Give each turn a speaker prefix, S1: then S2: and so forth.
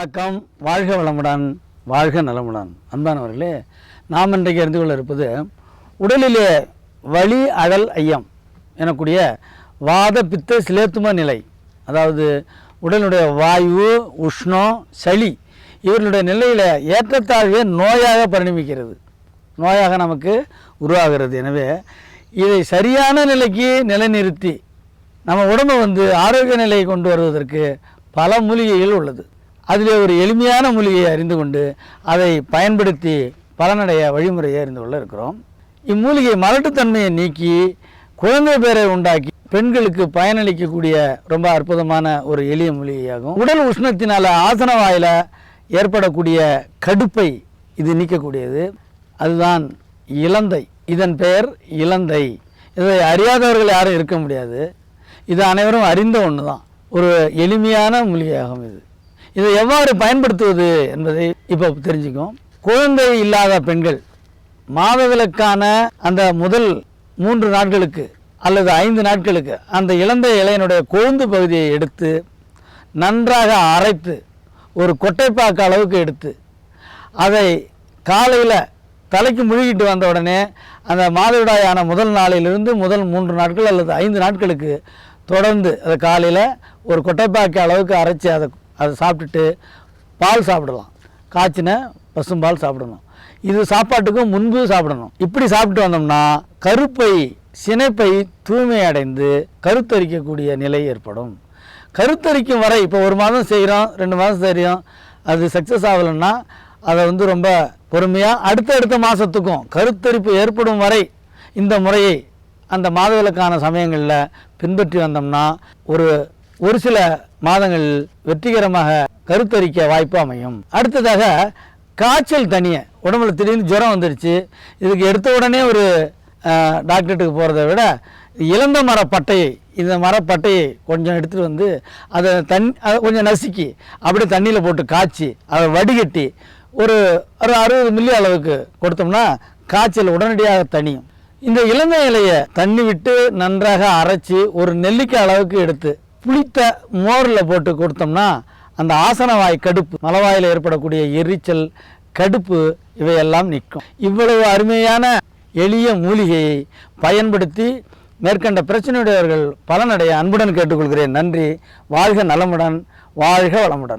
S1: வணக்கம். வாழ்க வளமுடன் வாழ்க நலமுடன். அன்பானவர்களே நாம் இன்றைக்கு அறிந்து கொள்ள இருப்பது உடலிலே வலி அழல் ஐயம் எனக்கூடிய வாத பித்த சிலேத்தும நிலை. அதாவது உடலுடைய வாயு உஷ்ணம் சளி இவர்களுடைய நிலையில் ஏற்றத்தாழ்வே நோயாக பரிணமிக்கிறது. நோயாக நமக்கு உருவாகிறது. எனவே இதை சரியான நிலைக்கு நிலைநிறுத்தி நம்ம உடம்பை வந்து ஆரோக்கிய நிலையை கொண்டு வருவதற்கு பல மூலிகைகள் உள்ளது. அதிலே ஒரு எளிமையான மூலிகையை அறிந்து கொண்டு அதை பயன்படுத்தி பலனடைய வழிமுறையை அறிந்து கொள்ள இருக்கிறோம். இம்மூலிகை மலட்டுத்தன்மையை நீக்கி குழந்தை பேரை உண்டாக்கி பெண்களுக்கு பயனளிக்கக்கூடிய ரொம்ப அற்புதமான ஒரு எளிய மூலிகையாகும். உடல் உஷ்ணத்தினால் ஆசன வாயில் ஏற்படக்கூடிய கடுப்பை இது நீக்கக்கூடியது. அதுதான் இலந்தை இதன் பெயர் இலந்தை இதை அறியாதவர்கள் யாரும் இருக்க முடியாது. இது அனைவரும் அறிந்த ஒன்று தான் ஒரு எளிமையான மூலிகையாகும் இது. இதை எவ்வாறு பயன்படுத்துவது என்பதை இப்போ தெரிஞ்சுக்கும் குழந்தை இல்லாத பெண்கள் மாதவிலக்கான அந்த முதல் மூன்று நாட்களுக்கு அல்லது ஐந்து நாட்களுக்கு அந்த இழந்த இலையினுடைய கொழுந்து பகுதியை எடுத்து நன்றாக அரைத்து ஒரு கொட்டைப்பாக்கு அளவுக்கு எடுத்து அதை காலையில் தலைக்கு முழுகிட்டு வந்த உடனே அந்த மாதவிடாயான முதல் நாளிலிருந்து முதல் மூன்று நாட்கள் அல்லது ஐந்து நாட்களுக்கு தொடர்ந்து அதை காலையில் ஒரு கொட்டைப்பாக்கு அளவுக்கு அரைச்சி அதை அதை சாப்பிட்டுட்டு பால் சாப்பிடலாம். காய்ச்சின பசும்பால் சாப்பிடணும். இது சாப்பாட்டுக்கும் முன்பு சாப்பிடணும். இப்படி சாப்பிட்டு வந்தோம்னா கருப்பை சினைப்பை தூய்மை அடைந்து கருத்தரிக்கக்கூடிய நிலை ஏற்படும். கருத்தரிக்கும் வரை இப்போ ஒரு மாதம் செய்கிறோம் ரெண்டு மாதம் செய்கிறோம் அது சக்ஸஸ் ஆகலைன்னா அதை வந்து ரொம்ப பொறுமையாக அடுத்தடுத்த மாதத்துக்கும் கருத்தரிப்பு ஏற்படும் வரை இந்த முறையை அந்த மாதவிலக்கான சமயங்களில் பின்பற்றி வந்தோம்னா ஒரு ஒரு சில மாதங்கள் வெற்றிகரமாக கருத்தரிக்க வாய்ப்பு அமையும். அடுத்ததாக காய்ச்சல் தனிய உடம்புல திடீர்னு ஜுரம் வந்துருச்சு. இதுக்கு எடுத்த உடனே ஒரு அஹ், டாக்டர்கிட்ட போகிறத விட இளந்த மர இந்த மரப்பட்டையை கொஞ்சம் எடுத்துகிட்டு வந்து அதை தண் அதை கொஞ்சம் நசுக்கி அப்படியே தண்ணியில் போட்டு காய்ச்சி அதை வடிகட்டி ஒரு ஒரு அறுபது மில்லி அளவுக்கு கொடுத்தோம்னா காய்ச்சல் உடனடியாக தனியும் இந்த இளந்த இலையை தண்ணி விட்டு நன்றாக அரைச்சி ஒரு நெல்லிக்காய் அளவுக்கு எடுத்து புளித்த மோரில் போட்டு கொடுத்தோம்னா அந்த ஆசனவாய் கடுப்பு மலவாயில் ஏற்படக்கூடிய எரிச்சல் கடுப்பு இவையெல்லாம் நிற்கும். இவ்வளவு அருமையான எளிய மூலிகையை பயன்படுத்தி மேற்கண்ட பிரச்சனையுடையவர்கள் பலனடைய அன்புடன் கேட்டுக்கொள்கிறேன். நன்றி. வாழ்க நலமுடன். வாழ்க வளமுடன்.